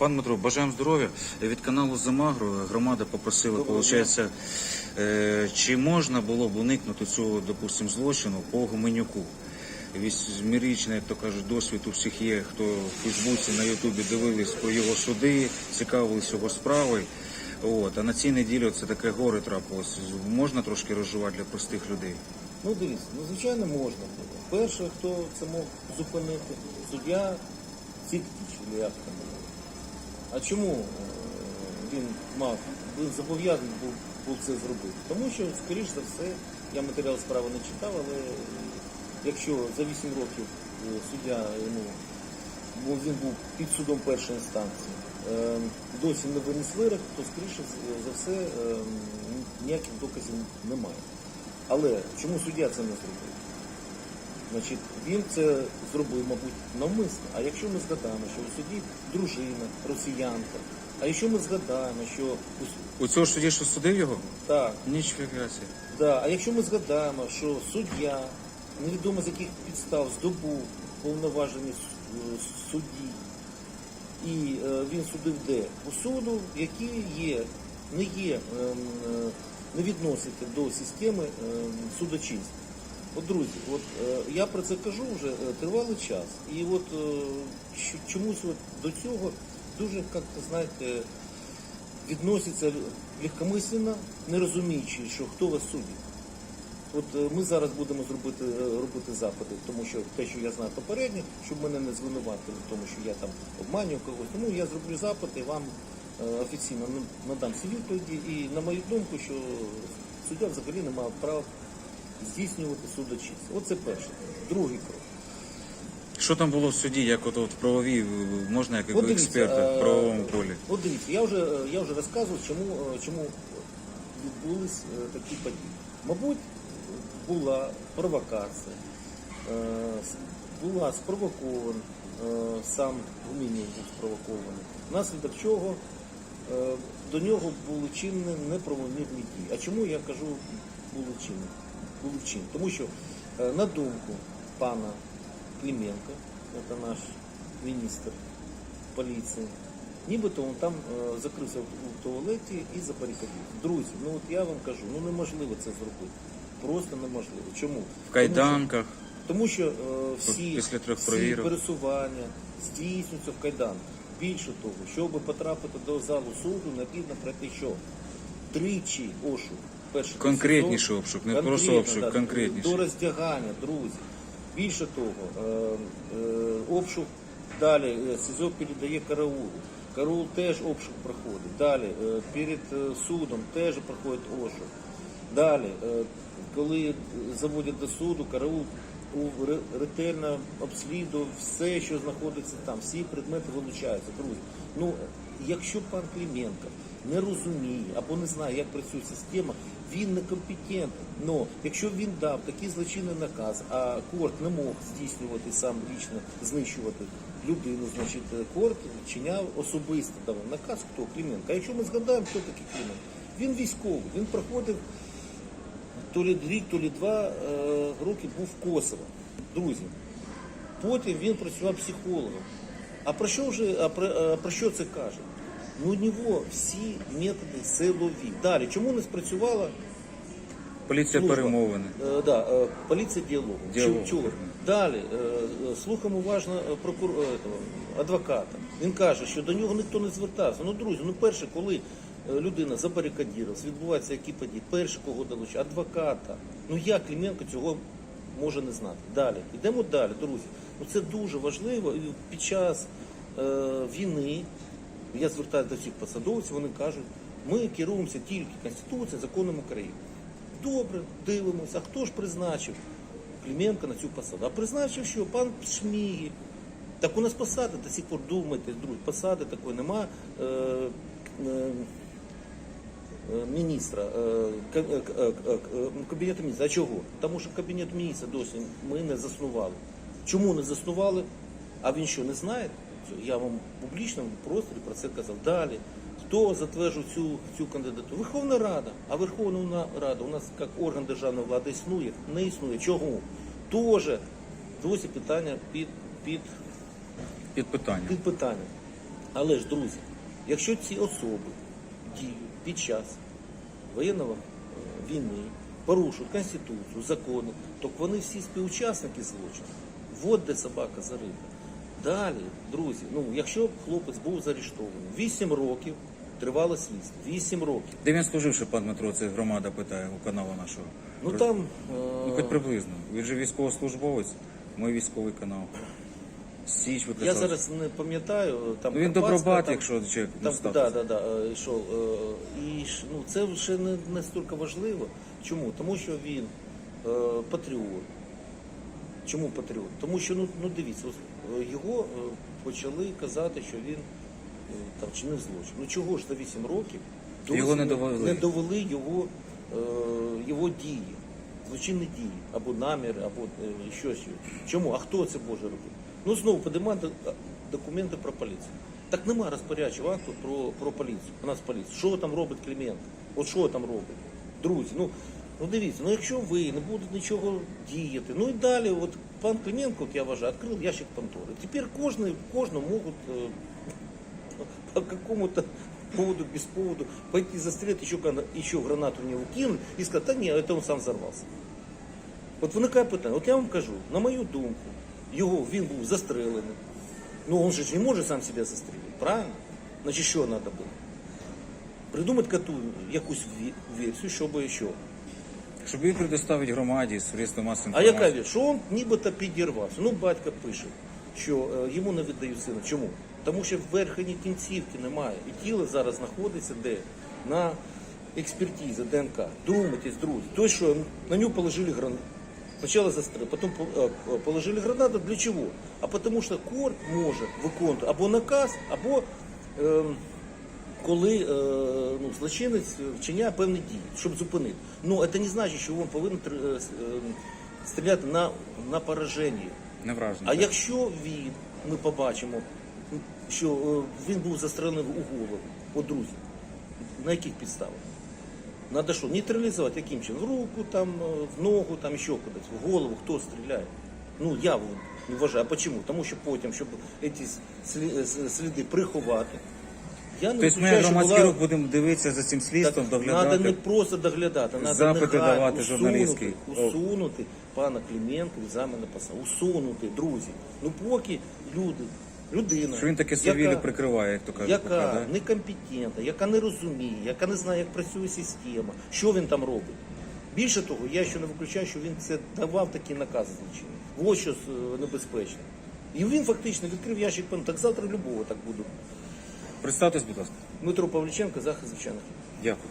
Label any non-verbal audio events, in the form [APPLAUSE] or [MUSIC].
Пан Дмитро, бажаємо здоров'я. Від каналу Замагро громада попросила, виходить, чи можна було б уникнути цього, допустим, злочину по Гуменюку? Вісьмирічний, як то кажуть, досвід у всіх є, хто в Фейсбуці, на Ютубі дивились про його суди, цікавились його справи. От, а на цій неділі це таке горе трапилось. Можна трошки розживати для простих людей? Ну дивіться, ну звичайно можна було. Перше, хто це мог зупинити, суддя Сіткіч, чи як там. А чому е, він мав, він зобов'язаний був, був це зробити? Тому що, скоріш за все, я матеріал справи не читав, але е, якщо за 8 років е, суддя йому бо він був під судом першої інстанції, е, досі не виніс вирок, то скоріше за все е, ніяких доказів немає. Але чому суддя це не зробив? Значить, він це зробив, мабуть, навмисно. А якщо ми згадаємо, що у суді дружина, росіянка, а якщо ми згадаємо, що у У цього ж судді, що судив його? так, Нічого собі. да, а якщо ми згадаємо, що суддя невідомо з яких підстав здобув повноважені е, судді, і е, він судив де? У суду, які є, не є, ем, е, не відносяться до системи ем, судочинства. От друзі, от е, я про це кажу вже е, тривалий час. І от е, чомусь от до цього дуже, як знаєте, відносяться легкомисленно, не розуміючи, що хто вас судить. От е, ми зараз будемо зробити, е, робити запити, тому що те, що я знаю попередньо, щоб мене не звинуватили тому, що я там обманюю когось. Тому я зроблю запит і вам е, офіційно на- надам всі відповіді. І на мою думку, що суддя взагалі не мав права здійснювати судочість. Оце перше. Другий крок. Що там було в суді, як от, от в правовій, можна як От дивіться, експерта в е, правовому полі? От дивіться, я вже, е, я вже розказував, чому, е, чому відбулись е, такі події. Мабуть, була провокація, е, с- була спровокована, е, сам Гумінів був спровокований, внаслідок чого е, до нього були чинені неправомірні дії. А чому я кажу були чинені? Були? Тому що, е, на думку пана Клименко, це наш міністр поліції, нібито він там е, закрився в туалеті і забарикадив. Друзі, ну от я вам кажу, ну неможливо це зробити. Просто неможливо. Чому? В кайданках. Тому що е, всі, Після трьох всі пересування здійснюються в кайдан. Більше того, щоб потрапити до залу суду, необхідно пройти що? Тричі обшук. Перше Конкретніший обшук, не просто обшук, да, конкретніший. До роздягання, друзі. Більше того, е, е, обшук далі е, СІЗО передає караулу. Караул теж обшук проходить. Далі е, перед е, судом теж проходить обшук. Далі, е, коли заводять до суду, караул ретельно обслідував все, що знаходиться там, всі предмети вилучаються. Друзі, ну якщо пан Клименко не розуміє або не знає, як працює система, він некомпетентний. Но якщо він дав такий злочинний наказ, а корт не мог здійснювати сам лічно знищувати людину, значить е, корт чиняв особисто давав наказ, хто Клименко. А якщо ми згадаємо, хто такий Клименко, він військовий, він проходив то лі рік, то лі два е, роки був Косово. Друзі. Потім він працював психологом. А про що вже а про, а про що це каже? Ну, у нього всі методи силові. Далі, чому не спрацювала Поліція служба? перемовини. Е, да, е, поліція діалогу. Діалогу, Чу- чули? Далі е, е, слухаємо уважно е, прокур... е, этого, адвоката. Він каже, що до нього ніхто не звертався. Ну, друзі, ну перше, коли е, людина забарикадірувалась, відбуваються які події, перше, кого долучить, адвоката. Ну як Клименко цього може не знати? Далі. Йдемо далі, друзі. Ну це дуже важливо. І під час е, війни я звертаюся до всіх посадовців, вони кажуть, ми керуємося тільки Конституцією, законом України. Добре, дивимося, а хто ж призначив Клименка на цю посаду? А призначив що? Пан Шмігель. Так у нас посади до сих пор думайте, друзі, посади такої нема. Е, е, е, Міністра, е, е, кабінету міністра. А чого? Тому що кабінет міністра досі ми не заснували. Чому не заснували? А він що, не знає? Я вам в публічному просторі про це казав. Далі. Хто затверджує цю, цю кандидатуру? Верховна Рада. А Верховна Рада у нас як орган державної влади існує? Не існує. Чого? Тоже досі питання під, під, Під питання. під питання. Але ж, друзі, якщо ці особи діють під час воєнного е, війни, порушують Конституцію, закони, то вони всі співучасники злочину. Вот де собака зарита. Далі, друзі, ну якщо б хлопець був заарештований, 8 років тривало слідство. 8 років. Де він служив, ще пан Дмитро, це громада питає у каналу нашого. Ну там Ну, е, хоч приблизно. Він же військовослужбовець, ми військовий канал. Січ я зараз не пам'ятаю. Там Ну, він Карпатська, добробат, там- якщо чек Там, ну, статус. да, да, да, е, йшов. е, І ж, ну, це вже не настільки важливо. Чому? Тому що він е, патріот. Чому патріот? Тому що, ну, ну дивіться, ось, його е, почали казати, що він е, там чинив злочин. Ну чого ж за 8 років Його не довели. не довели його, е, його дії, злочинні дії, або наміри, або е, щось. Чому? А хто це може робити? Ну знову подимати документи про поліцію. Так нема розпорядчого акту про, про поліцію. У нас поліція. Що там робить Клименко? От що там робить? Друзі, ну, ну дивіться, ну якщо ви не будете нічого діяти, ну і далі, от пан Клименко, я вважаю, відкрив ящик Пантори. Тепер кожен, кожного можуть е, [LAUGHS] по какому-то поводу, без поводу пойти застрелить, еще, еще гранату в него кинуть и сказать, да ні, это он сам взорвался. От виникає питання, от я вам кажу, на мою думку, його, він був застрелений. Ну, он же ж не може сам себе застрелити, правильно? Значить, що треба було? Придумати якусь версію, щоб що. Щоб він предоставить громаді средства масової А інформації. яка вірш? Що він нібито підірвався? Ну, батько пише, що е, йому не віддають сина. Чому? Тому що в верхній кінцівки немає. І тіло зараз знаходиться де? На експертизі ДНК. Думайтесь, друзі. То, що на нього положили гранату. Сначала застрелили, потом по- е, е, положили гранату. Для чого? А тому що кор може виконувати або наказ, або ем, коли е, ну, злочинець вчиняє певні дії, щоб зупинити. Ну, це не значить, що він повинен е, е, стріляти на, на пораження. Не враження. А так. якщо він, ми побачимо, що він був застрелений у голову, от друзі, на яких підставах? Надо що, нейтралізувати яким чином? В руку, там, в ногу, там, ще кудись, в голову, хто стріляє? Ну, я вважаю. А чому? Тому що потім, щоб ці сліди приховати, я не Тобто ми виключаю, що громадський була- рух будемо дивитися за цим слідством, доглядати. Треба не просто доглядати, треба Запити негайно давати усунути, журналістські. усунути пана Клименка від заміни посади. Усунути, друзі. Ну поки люди, людина, Що він таке совілі яка, прикриває, як то кажуть. яка да? некомпетентна, яка не розуміє, яка не знає, як працює система, що він там робить. Більше того, я ще не виключаю, що він це давав такі накази злочинні. Ось що е, небезпечно. І він фактично відкрив ящик пан. Так завтра любого так буду. Представтесь, будь ласка. Дмитро Павліченко, захист звичайних. Дякую.